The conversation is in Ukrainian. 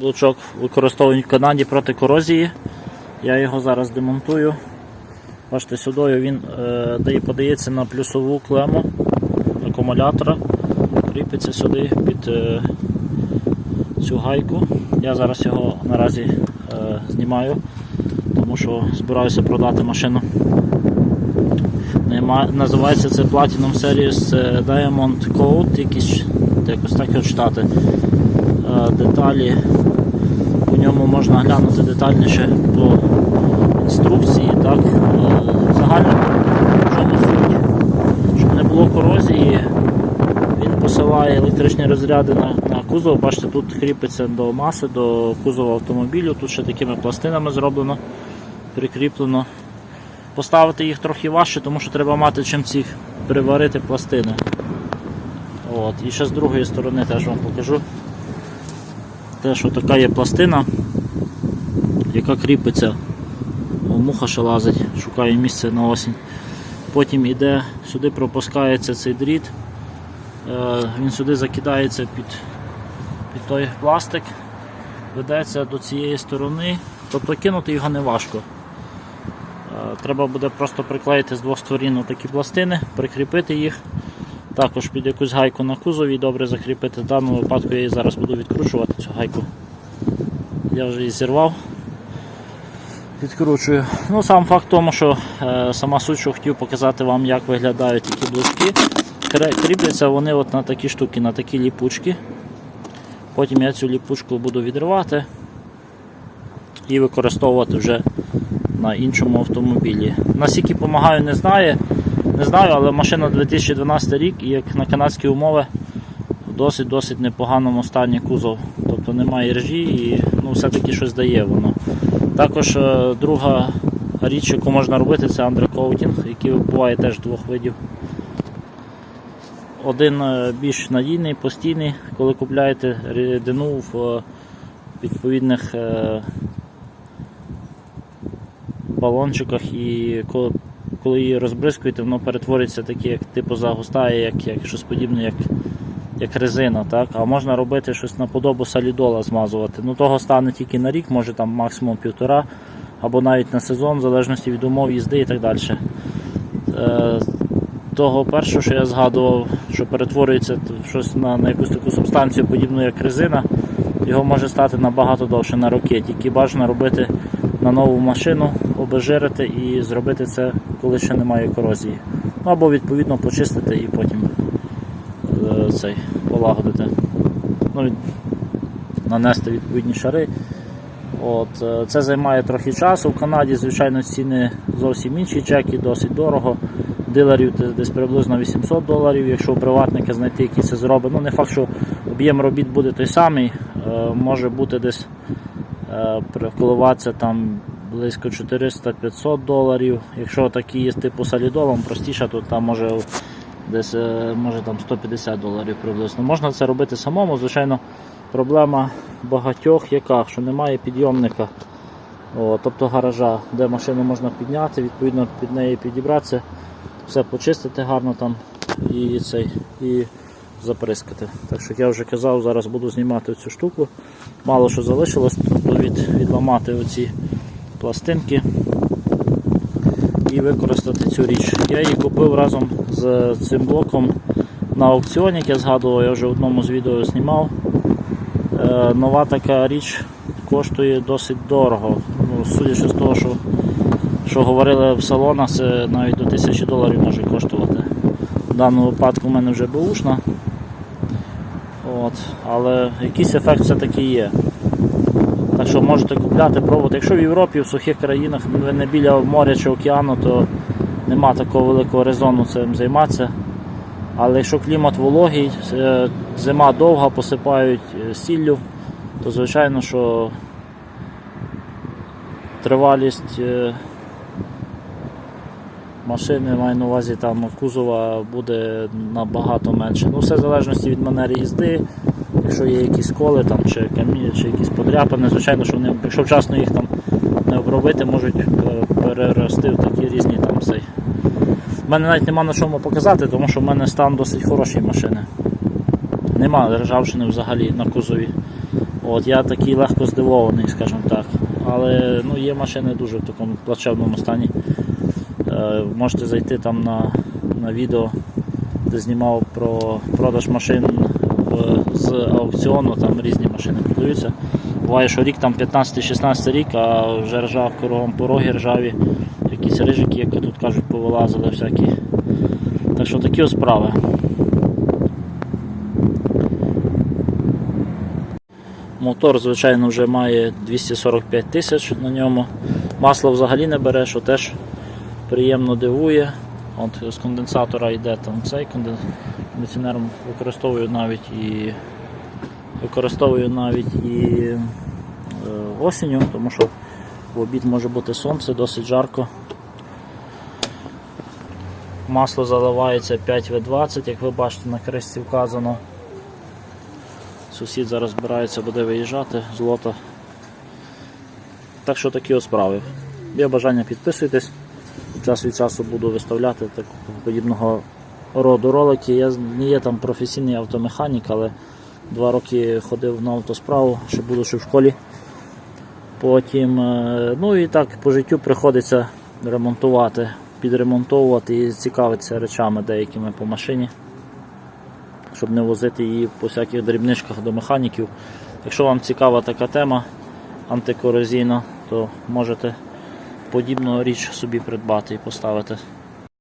Блочок використовують в Канаді проти корозії. Я його зараз демонтую. Бачите, сюди він е, подається на плюсову клему акумулятора. Кріпиться сюди під е, цю гайку. Я зараз його наразі е, знімаю, тому що збираюся продати машину. Нема- Називається це Platinum Series це Diamond Code, якісь, якось так його читати. Е, Деталі у ньому можна глянути детальніше по інструкції. Так? Е, Загально чому суть? Щоб не було корозії, він посилає електричні розряди на, на кузов. Бачите, тут кріпиться до маси, до кузова автомобілю. Тут ще такими пластинами зроблено, прикріплено. Поставити їх трохи важче, тому що треба мати чим ці приварити пластини. От. І ще з другої сторони теж вам покажу. Те, що така є пластина, яка кріпиться, муха ще лазить, шукає місце на осінь. Потім іде, сюди пропускається цей дріт, Е, він сюди закидається під, під той пластик, ведеться до цієї сторони, тобто кинути його не важко. Е, Треба буде просто приклеїти з двох сторін такі пластини, прикріпити їх. Також під якусь гайку на кузові добре закріпити. В даному випадку я її зараз буду відкручувати цю гайку. Я вже її зірвав. Відкручую. Ну, Сам факт тому, що е, сама суть, що хотів показати вам, як виглядають такі блочки. Кріпляться вони от на такі штуки, на такі ліпучки. Потім я цю ліпучку буду відривати і використовувати вже на іншому автомобілі. Наскільки допомагаю, не знаю, не знаю, але машина 2012 рік і як на канадські умови досить-досить непоганому стані кузов. Тобто немає ржі і ну, все-таки щось дає воно. Також е, друга річ, яку можна робити, це андеркоутінг, який буває теж двох видів. Один е, більш надійний, постійний, коли купляєте рідину в е, відповідних балончиках і коли, її розбризкуєте, воно перетворюється таке, як типу загустає, як, як щось подібне, як, як резина. Так? А можна робити щось наподобу солідола змазувати. Ну того стане тільки на рік, може там максимум півтора, або навіть на сезон, в залежності від умов їзди і так далі. Е, того першого, що я згадував, що перетворюється щось на, на якусь таку субстанцію, подібну як резина, його може стати набагато довше на роки. Тільки бажано робити на нову машину, обезжирити і зробити це, коли ще немає корозії. Ну, або відповідно почистити і потім е, цей, полагодити. Ну, нанести відповідні шари. От, е, це займає трохи часу. В Канаді, звичайно, ціни зовсім інші чеки, досить дорого. Дилерів десь приблизно 800 доларів, якщо у приватника знайти, який це зробить. Ну, не факт, що об'єм робіт буде той самий, е, може бути десь коливатися там близько 400-500 доларів. Якщо такі є типу солідолом, простіше, то там може десь е, може там 150 доларів приблизно. Можна це робити самому, звичайно, проблема багатьох яка, що немає підйомника, О, тобто гаража, де машину можна підняти, відповідно під неї підібратися, все почистити гарно там і, цей, і заприскати. Так що я вже казав, зараз буду знімати цю штуку. Мало що залишилось, від, відламати оці пластинки і використати цю річ. Я її купив разом з цим блоком на аукціоні, як я згадував, я вже в одному з відео знімав. Е, нова така річ коштує досить дорого. Ну, судячи з того, що, що говорили в салонах, це навіть до 1000 доларів може коштувати. В даному випадку в мене вже бушна. От, але якийсь ефект все-таки є. Так що можете купляти, пробувати. Якщо в Європі, в сухих країнах, ви не біля моря чи океану, то нема такого великого резону цим займатися. Але якщо клімат вологий, е, зима довга, посипають е, сіллю, то звичайно, що тривалість е, машини, маю на увазі там кузова буде набагато менше. Ну, все в залежності від манери їзди. Якщо є якісь коли там, чи каміння, чи якісь подряпини, звичайно, що вони, якщо вчасно їх там не обробити, можуть перерости в такі різні там цей. У мене навіть нема на чому показати, тому що в мене стан досить хороший машини. Нема ржавчини взагалі на кузові. От я такий легко здивований, скажімо так. Але ну, є машини дуже в такому плачевному стані. Е, можете зайти там на, на відео, де знімав про продаж машин з аукціону, там різні машини продаються. Буває, що рік там 15-16 рік, а вже ржав кругом пороги ржаві, якісь рижики, як тут кажуть, повилазили всякі. Так що такі ось справи. Мотор, звичайно, вже має 245 тисяч на ньому. Масло взагалі не бере, що теж приємно дивує. От з конденсатора йде там цей кондиціонер використовую навіть і використовую навіть і е, осінню, тому що в обід може бути сонце, досить жарко. Масло заливається 5В20, як ви бачите, на кресті вказано. Сусід зараз збирається, буде виїжджати з лота. Так що такі ось справи. Є бажання підписуйтесь. Час від часу буду виставляти такого подібного роду ролики. Я не є там професійний автомеханік, але два роки ходив на автосправу, ще будучи в школі. Потім, е, ну і так по життю приходиться ремонтувати, підремонтовувати і цікавитися речами деякими по машині щоб не возити її по всяких дрібничках до механіків. Якщо вам цікава така тема антикорозійна, то можете подібну річ собі придбати і поставити.